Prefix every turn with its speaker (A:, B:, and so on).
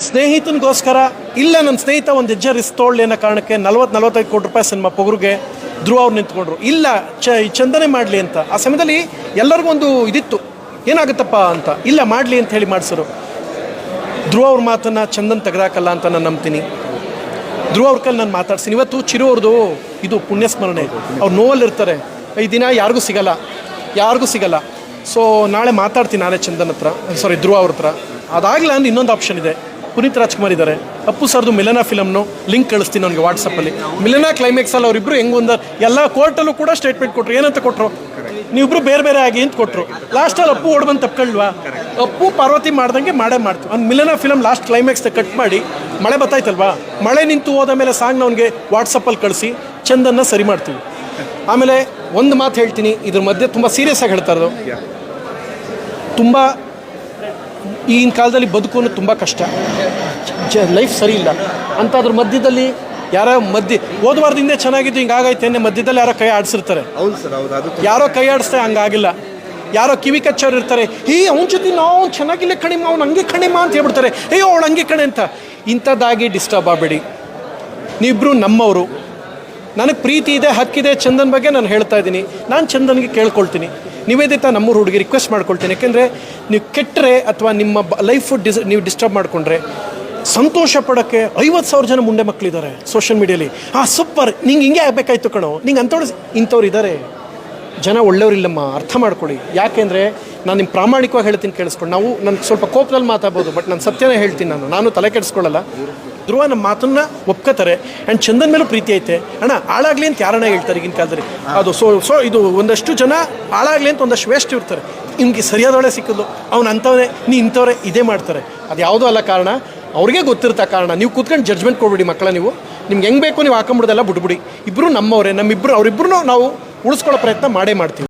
A: ಸ್ನೇಹಿತನಿಗೋಸ್ಕರ ಇಲ್ಲ ನನ್ನ ಸ್ನೇಹಿತ ಒಂದು ಹೆಜ್ಜೆ ರಿಸ್ಕ್ ತೊಗೊಳ್ಳಿ ಅನ್ನೋ ಕಾರಣಕ್ಕೆ ನಲ್ವತ್ತು ನಲ್ವತ್ತೈದು ಕೋಟಿ ರೂಪಾಯಿ ಸಿನಿಮಾ ಪೊಗರುಗೆ ಧ್ರುವ ಅವ್ರು ನಿಂತ್ಕೊಂಡ್ರು. ಇಲ್ಲ, ಚ ಚಂದನೆ ಮಾಡಲಿ ಅಂತ. ಆ ಸಮಯದಲ್ಲಿ ಎಲ್ಲರಿಗೂ ಒಂದು ಇದಿತ್ತು. ಏನಾಗುತ್ತಪ್ಪ ಅಂತ. ಇಲ್ಲ, ಮಾಡಲಿ ಅಂತ ಹೇಳಿ ಮಾಡಿಸೋರು. ಧ್ರುವ ಅವ್ರ ಮಾತನ್ನು ಚಂದನ್ ತೆಗೆದಾಕಲ್ಲ ಅಂತ ನಾನು ನಂಬ್ತೀನಿ. ಧ್ರುವ ಅವ್ರ ಕಲ್ಲಿ ನಾನು ಮಾತಾಡ್ತೀನಿ ಇವತ್ತು ಚಿರು ಅವ್ರದ್ದು ಇದು ಪುಣ್ಯಸ್ಮರಣೆ. ಅವ್ರು ನೋವಲ್ಲಿರ್ತಾರೆ. ಈ ದಿನ ಯಾರಿಗೂ ಸಿಗಲ್ಲ. ಯಾರಿಗೂ ಸಿಗಲ್ಲ. ಸೊ ನಾಳೆ ಮಾತಾಡ್ತೀನಿ ನಾನೇ ಚಂದನ್ ಹತ್ರ. ಸಾರಿ ಧ್ರುವ ಅವ್ರ ಹತ್ರ. ಅಂದ್ರೆ ಇನ್ನೊಂದು ಆಪ್ಷನ್ ಇದೆ. ಪುನೀತ್ ರಾಜ್ಕುಮಾರ್ ಇದ್ದಾರೆ. ಅಪ್ಪು ಸರ್ದು ಮಿಲನಾ ಫಿಲಮ್ನು ಲಿಂಕ್ ಕಳಿಸ್ತೀನಿ ನನಗೆ ವಾಟ್ಸಪ್ಪಲ್ಲಿ ಮಿಲನಾ ಕ್ಲೈಮ್ಯಾಕ್ಸಲ್ಲಿ ಅವರಿಬ್ಬರು ಹೆಂಗೆ ಒಂದು ಎಲ್ಲ ಕೋರ್ಟಲ್ಲೂ ಕೂಡ ಸ್ಟೇಟ್ಮೆಂಟ್ ಕೊಟ್ಟರು ಏನಂತ ಕೊಟ್ಟರು ನೀವಿಬ್ರು ಬೇರೆ ಬೇರೆ ಆಗಿ ಅಂತ ಕೊಟ್ಟರು ಲಾಸ್ಟಲ್ಲಿ ಅಪ್ಪು ಓಡ್ಬಂದು ತಪ್ಕೊಳ್ವಾ? ಅಪ್ಪು ಪಾರ್ವತಿ ಮಾಡ್ದಂಗೆ ಮಾಡೇ ಮಾಡ್ತೀವಿ ಒಂದು Milana film last climax cut ಮಾಡಿ ಮಳೆ ಬತ್ತಾಯ್ತಲ್ವಾ? ಮಳೆ ನಿಂತು ಹೋದ ಮೇಲೆ ಸಾಂಗ್ನ ಅವ್ನಿಗೆ ವಾಟ್ಸಪ್ಪಲ್ಲಿ ಕಳಿಸಿ ಚಂದನ್ನ ಸರಿ ಮಾಡ್ತೀವಿ. ಆಮೇಲೆ ಒಂದು ಮಾತು ಹೇಳ್ತೀನಿ. ಇದ್ರ ಮಧ್ಯೆ ತುಂಬ ಸೀರಿಯಸ್ ಆಗಿ ಹೇಳ್ತಾ ಇರೋದು. ತುಂಬ ಈಗಿನ ಕಾಲದಲ್ಲಿ ಬದುಕೋನು ತುಂಬ ಕಷ್ಟ. ಜ ಲೈಫ್ ಸರಿ ಇಲ್ಲ. ಅಂಥದ್ರ ಮಧ್ಯದಲ್ಲಿ ಯಾರೋ ಮಧ್ಯ ಹೋದ ವಾರದಿಂದ ಚೆನ್ನಾಗಿದ್ದು ಹಿಂಗಾಗೈತೆ ಅನ್ನೋ ಮಧ್ಯದಲ್ಲಿ ಯಾರೋ ಕೈ ಆಡಿಸಿರ್ತಾರೆ.
B: ಹೌದು ಸರ್ ಹೌದು ಅದು
A: ಯಾರೋ ಕೈ ಆಡಿಸ್ತಾ ಹಂಗಾಗಿಲ್ಲ. ಯಾರೋ ಕಿವಿ ಕಚ್ಚೋರು ಇರ್ತಾರೆ ಹೇ ಅವ್ನ ಜೊತೆ ನಾವು ಚೆನ್ನಾಗಿಲ್ಲ ಕಣಿಮ ಅವ್ನು ಹಂಗೆ ಕಣಿಮ ಅಂತ ಹೇಳ್ಬಿಡ್ತಾರೆ. ಏಯ್ ಅವಳು ಹಂಗೆ ಕಣೆ ಅಂತ. ಇಂಥದ್ದಾಗಿ ಡಿಸ್ಟರ್ಬ್ ಆಗಬೇಡಿ. ನೀಬ್ರು ನಮ್ಮವರು. ನನಗೆ ಪ್ರೀತಿ ಇದೆ ಹಕ್ಕಿದೆ ಚಂದನ್ ಬಗ್ಗೆ ನಾನು ಹೇಳ್ತಾ ಇದ್ದೀನಿ. ನಾನು ಚಂದನ್ಗೆ ಕೇಳ್ಕೊಳ್ತೀನಿ. ನಿವೇದಿತ ನಮ್ಮೂರು ಹುಡುಗಿ ರಿಕ್ವೆಸ್ಟ್ ಮಾಡ್ಕೊಳ್ತೀನಿ. ಯಾಕೆಂದರೆ ನೀವು ಕೆಟ್ಟರೆ ಅಥವಾ ನಿಮ್ಮ ಲೈಫ್ ಡಿಸ್ ನೀವು ಡಿಸ್ಟರ್ಬ್ ಮಾಡಿಕೊಂಡ್ರೆ ಸಂತೋಷ ಪಡೋಕ್ಕೆ ಐವತ್ತು ಸಾವಿರ ಜನ ಮುಂಡೆ ಮಕ್ಕಳಿದ್ದಾರೆ ಸೋಷಿಯಲ್ ಮೀಡಿಯಲ್ಲಿ ಹಾಂ ಸೂಪರ್ ನಿಂಗೆ ಹಿಂಗೆ ಆಗಬೇಕಾಯ್ತು ಕಣೋ. ನಿಂಗೆ ಅಂಥವ್ರು ಇಂಥವ್ರು ಇದ್ದಾರೆ ಜನ ಒಳ್ಳೆಯವರಿಲ್ಲಮ್ಮ ಅರ್ಥ ಮಾಡ್ಕೊಳ್ಳಿ. ಯಾಕೆಂದರೆ ನಾನು ನಿಮ್ಮ ಪ್ರಾಮಾಣಿಕವಾಗಿ ಹೇಳ್ತೀನಿ ಕೇಳಿಸ್ಕೊಂಡು ನಾವು ನನಗೆ ಸ್ವಲ್ಪ ಕೋಪದಲ್ಲಿ ಮಾತಾಡ್ಬೋದು ಬಟ್ ನಾನು ಸತ್ಯನೇ ಹೇಳ್ತೀನಿ ನಾನು. ನಾನು ತಲೆ ಕೆಡಿಸ್ಕೊಳ್ಳಲ್ಲ. ಧ್ರುವ ನಮ್ಮ ಮಾತನ್ನ ಒಪ್ಕೋತಾರೆ. ಆ್ಯಂಡ್ ಚಂದನ್ ಮೇಲೂ ಪ್ರೀತಿ ಐತೆ. ಅಣ್ಣ, ಹಾಳಾಗ್ಲಿ ಅಂತ ಯಾರಣ್ಣ ಹೇಳ್ತಾರೆ ಈಗಿನ ಕಾಲದಲ್ಲಿ? ಅದು ಸೊ ಸೊ, ಇದು ಒಂದಷ್ಟು ಜನ ಹಾಳಾಗ್ಲಿ ಅಂತ ಒಂದಷ್ಟು ವೇಸ್ಟ್ ಇರ್ತಾರೆ. ನಿಮಗೆ ಸರಿಯಾದವಳೆ ಸಿಕ್ಕಿದ್ಲು. ಅವ್ನು ಅಂಥವ್ರೆ ನೀ ಇಂಥವ್ರೆ ಇದೇ ಮಾಡ್ತಾರೆ. ಅದು ಯಾವುದೂ ಅಲ್ಲ ಕಾರಣ. ಅವ್ರಿಗೆ ಗೊತ್ತಿರ್ತಾ ಕಾರಣ. ನೀವು ಕೂತ್ಕೊಂಡು ಜಡ್ಜ್ಮೆಂಟ್ ಕೊಡ್ಬಿಡಿ ಮಕ್ಕಳ ನೀವು. ನಿಮ್ಗೆ ಹೆಂಗೆ ಬೇಕು, ನೀವು ಹಾಕೊಂಬಿಡೋದೆಲ್ಲ ಬಿಡ್ಬಿಡಿ. ಇಬ್ಬರು ನಮ್ಮವರೇ ನಮ್ಮಿಬ್ಬರು ಅವರಿಬ್ಬರು ನಾವು ಉಳಿಸ್ಕೊಳ್ಳೋ ಪ್ರಯತ್ನ ಮಾಡೇ ಮಾಡ್ತೀವಿ.